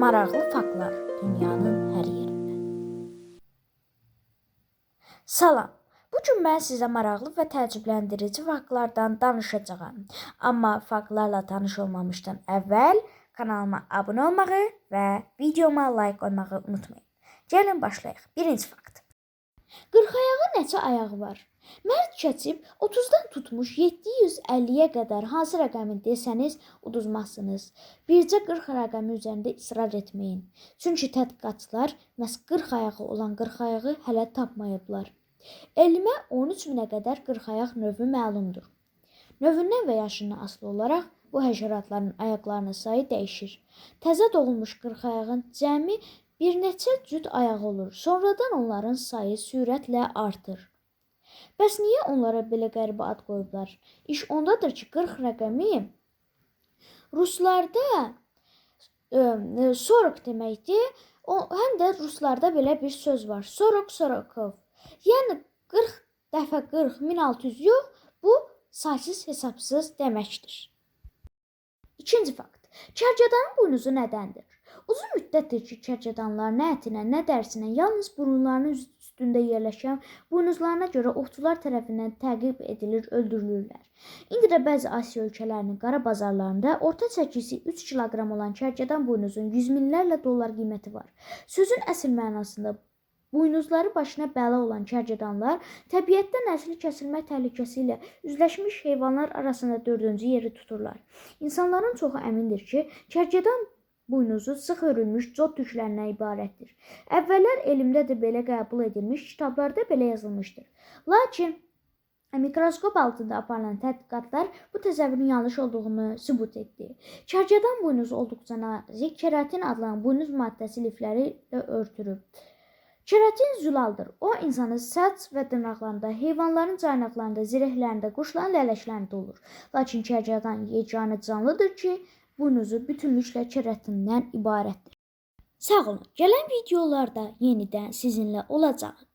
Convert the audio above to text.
Maraqlı faktlar dünyanın hər yerində. Salam. Bu gün mən sizə maraqlı və təəccübləndirici faktlardan danışacağam. Amma faktlarla tanış olmamışdan əvvəl kanalıma abunə olmağı və videoma like qoymağı unutmayın. Gəlin başlayaq. Birinci fakt. Qırxayağın neçə ayağı var? Mərd keçib 30-dan tutmuş 750-yə qədər hansı rəqəmi desəniz uduzmazsınız. Bircə 40 rəqəmi üzərində israr etməyin. Çünki tədqiqatçılar məhz 40 ayağı olan 40 ayağı hələ tapmayıblar. Elmə 13 minə qədər 40 ayaq növü məlumdur. Növündən və yaşından asılı olaraq bu həşəratların ayaqlarının sayı dəyişir. Təzə doğulmuş 40 ayağın cəmi bir neçə cüt ayağı olur. Sonradan onların sayı sürətlə artır. Bəs niyə onlara belə qəribə ad qoyublar? İş ondadır ki, 40 rəqəmi ruslarda ə, 40 deməkdir. O həm də ruslarda belə bir söz var. 40 40. Yəni 40 dəfə 40 1600 yox, bu saysız hesabsız deməkdir. İkinci fakt. Kərkədanın buynuzu nədəndir? Uzun müddətdir ki, kərkədanlar nə ətinə, nə dərsinə, yalnız burunlarının üstündə yerləşən buynuzlarına görə ovçular tərəfindən təqib edilir, öldürülürlər. İndi də bəzi Asiya ölkələrinin qara bazarlarında orta çəkisi 3 kiloqram olan kərkədan buynuzun yüz minlərlə dollar qiyməti var. Sözün əsl mənasında buynuzları başına bəla olan kərkədanlar təbiətdə nəsli kəsilmə təhlükəsi ilə üzləşmiş heyvanlar arasında 4-cü yeri tuturlar. İnsanların çoxu əmindir ki, kərkədan buynuzu sıx örülmüş cod tüklərindən ibarətdir. Əvvəllər elmdə də belə qəbul edilmiş, kitablarda belə yazılmışdır. Lakin mikroskop altında aparılan tədqiqatlar bu təsəvvürün yanlış olduğunu sübut etdi. Kərkədan buynuzu olduqca nazik, keratin adlanan buynuz maddəsi lifləri ilə örtülür. Keratin zülaldır. O insanın saç və dırnaqlarında, heyvanların caynaqlarında, zirehlərində, quşların lələklərində olur. Lakin kərkədan yeganə canlıdır ki, buynuzu bütünlüklə keratindən ibarətdir. Sağ olun. Gələn videolarda yenidən sizinlə olacağıq.